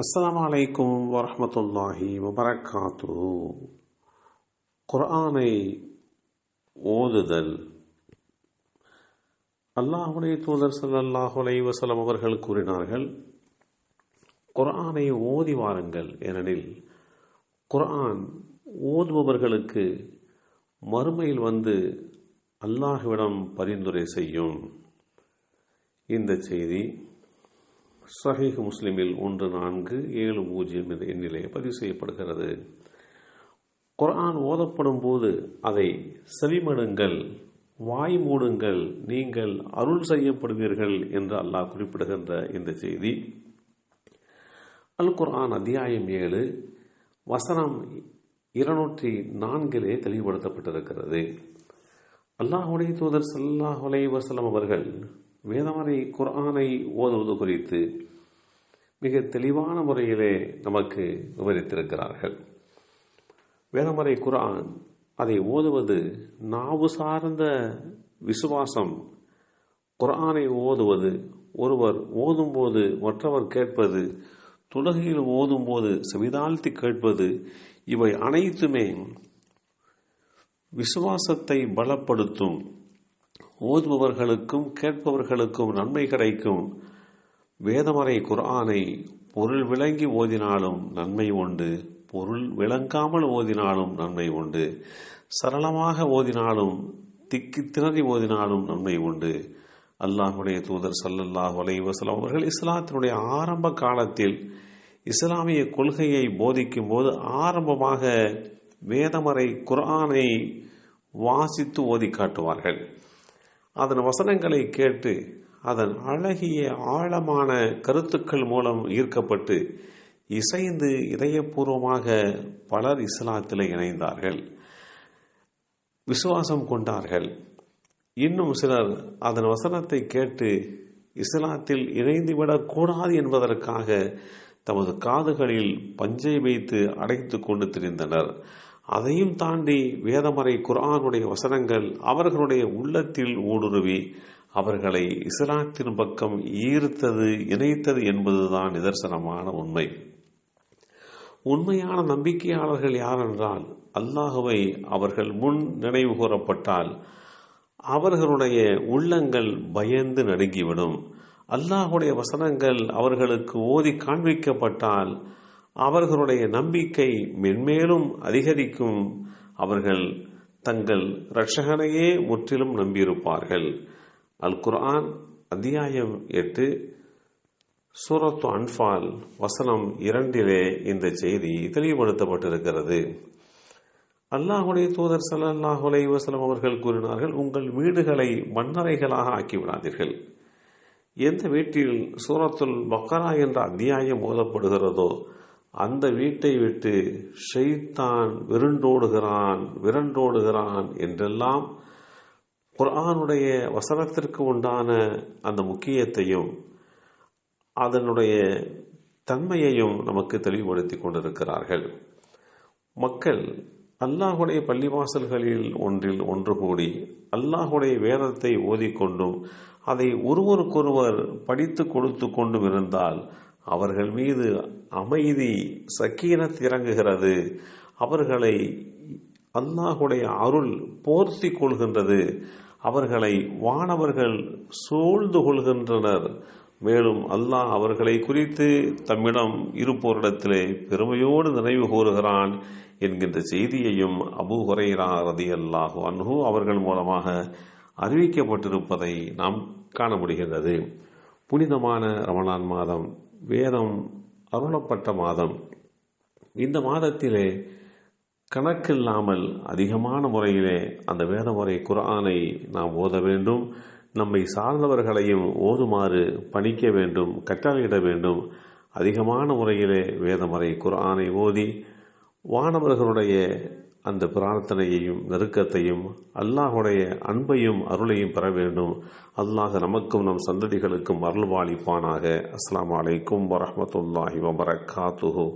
அஸ்லாம் வலைக்கும் வரமத்துல்லாஹி வபரகாத்து குரானை ஓதுதல். அல்லாஹுடைய தூதர் ஸல்லல்லாஹு அலைஹி அவர்கள் கூறினார்கள் குர்ஆனை ஓதி வாருங்கள் ஏனெனில் குர்ஆன் ஓதுபவர்களுக்கு மறுமையில் வந்து அல்லாஹுவிடம் பரிந்துரை செய்யும். இந்த செய்தி சஹீஹ் முஸ்லிமில் ஒன்று நான்கு ஏழு பூஜ்ஜியம் என்ற எண்ணிலே பதிவு செய்யப்படுகிறது. குர்ஆன் ஓதப்படும் போது அதை செவிமடுங்கள் வாய் மூடுங்கள் நீங்கள் அருள் செய்யப்படுவீர்கள் என்று அல்லாஹ் குறிப்பிடுகின்ற இந்த செய்தி. அல் குர்ஆன் அத்தியாயம் ஏழு வசனம் இருநூற்றி நான்கிலே தெளிவுபடுத்தப்பட்டிருக்கிறது. அல்லாஹுடைய தூதர் சல்லாஹ் அலை வசலம் அவர்கள் வேதமறை குரானை ஓதுவது குறித்து மிக தெளிவான முறையிலே நமக்கு விவரித்திருக்கிறார்கள். வேதமறை குர்ஆன் அதை ஓதுவது நாவு சார்ந்த விசுவாசம். குரானை ஓதுவது ஒருவர் ஓதும்போது மற்றவர் கேட்பது துலகையில் ஓதும்போது செவிதாழ்த்தி கேட்பது இவை அனைத்துமே விசுவாசத்தை பலப்படுத்தும். ஓதுபவர்களுக்கும் கேட்பவர்களுக்கும் நன்மை கிடைக்கும். வேதமறை குர்ஆனை பொருள் விளங்கி ஓதினாலும் நன்மை உண்டு. பொருள் விளங்காமல் ஓதினாலும் நன்மை உண்டு. சரளமாக ஓதினாலும் திக்கி திணறி ஓதினாலும் நன்மை உண்டு. அல்லாஹுடைய தூதர் சல்லல்லாஹ் அலைவசலம் அவர்கள் இஸ்லாத்தினுடைய ஆரம்ப காலத்தில் இஸ்லாமிய கொள்கையை போதிக்கும் போது ஆரம்பமாக வேதமறை குர்ஆனை வாசித்து ஓதி காட்டுவார்கள். அதன் வசனங்களை கேட்டு அதன் அழகிய ஆழமான கருத்துக்கள் மூலம் ஈர்க்கப்பட்டு இசைந்து இதயபூர்வமாக பலர் இஸ்லாத்தில் இணைந்தார்கள். விசுவாசம் கொண்டார்கள். இன்னும் சிலர் அதன் வசனத்தை கேட்டு இஸ்லாத்தில் இணைந்துவிடக் கூடாது என்பதற்காக தமது காதுகளில் பஞ்சை வைத்து அடைத்து கொண்டு திரிந்தனர். அதையும் தாண்டி வேதமறை குரானுடைய வசனங்கள் அவர்களுடைய உள்ளத்தில் ஊடுருவி அவர்களை இஸ்லாத்தின் பக்கம் ஈர்த்தது இணைத்தது என்பதுதான் நிதர்சனமான உண்மை. உண்மையான நம்பிக்கையாளர்கள் யாரென்றால் அல்லாஹுவை அவர்கள் முன் நினைவு கூறப்பட்டால் அவர்களுடைய உள்ளங்கள் பயந்து நடுங்கிவிடும். அல்லாஹுடைய வசனங்கள் அவர்களுக்கு ஓதி காண்பிக்கப்பட்டால் அவர்களுடைய நம்பிக்கை மென்மேலும் அதிகரிக்கும். அவர்கள் தங்கள் இரட்சகனையே முற்றிலும் நம்பியிருப்பார்கள். அல் குர்ஆன் அத்தியாயம் எட்டு சூரத்து அன்பால் வசனம் இரண்டிலே இந்த செய்தி தெளிவுபடுத்தப்பட்டிருக்கிறது. அல்லாஹுடைய தூதர் சல்லாஹ் வசலம் அவர்கள் கூறினார்கள் உங்கள் வீடுகளை மண்ணறைகளாக ஆக்கிவிடாதீர்கள். எந்த வீட்டில் சூரத்துல் பக்கரா என்ற அத்தியாயம் ஓதப்படுகிறதோ அந்த வீட்டை விட்டு ஷெய்தான் விருண்டோடுகிறான் விரண்டோடுகிறான் என்றெல்லாம் குரானுடைய வசனத்திற்கு உண்டான அந்த முக்கியத்தையும் அதனுடைய தன்மையையும் நமக்கு தெளிவுபடுத்தி கொண்டிருக்கிறார்கள். மக்கள் அல்லாஹுடைய பள்ளிவாசல்களில் ஒன்றில் ஒன்று கூடி அல்லாஹுடைய வேதத்தை ஓதிக்கொண்டும் அதை ஒருவருக்கொருவர் படித்து கொடுத்து கொண்டும் இருந்தால் அவர்கள் மீது அமைதி சக்கீனத் இறங்குகிறது. அவர்களை அல்லாஹுடைய அருள் போர்த்தி கொள்கின்றது. அவர்களை வானவர்கள் சூழ்ந்து கொள்கின்றனர். மேலும் அல்லாஹ் அவர்களை குறித்து தம்மிடம் இருப்போரிடத்திலே பெருமையோடு நினைவு கூறுகிறான் என்கின்ற செய்தியையும் அபு ஹுரைரா ரதி அல்லாஹு அன்ஹு அவர்கள் மூலமாக அறிவிக்கப்பட்டிருப்பதை நாம் காண முடிகின்றது. புனிதமான ரமணான் மாதம் வேதம் அருளப்பட்ட மாதம். இந்த மாதத்திலே கணக்கில்லாமல் அதிகமான முறையிலே அந்த வேதமுறை குரானை நாம் ஓத வேண்டும். நம்மை சார்ந்தவர்களையும் ஓதுமாறு பணிக்க வேண்டும் கட்டளையிட வேண்டும். அதிகமான முறையிலே வேதமுறை குரானை ஓதி வானவர்களுடைய அந்த பிரார்த்தனையையும் நெருக்கத்தையும் அல்லாஹுடைய அன்பையும் அருளையும் பெற வேண்டும். அல்லாஹ் நமக்கும் நம் சந்ததிகளுக்கும் அருள்வாளிப்பானாக. அஸ்லாம் வலைக்கும் வரமத்துல்லாஹி வபரகாத்துஹூ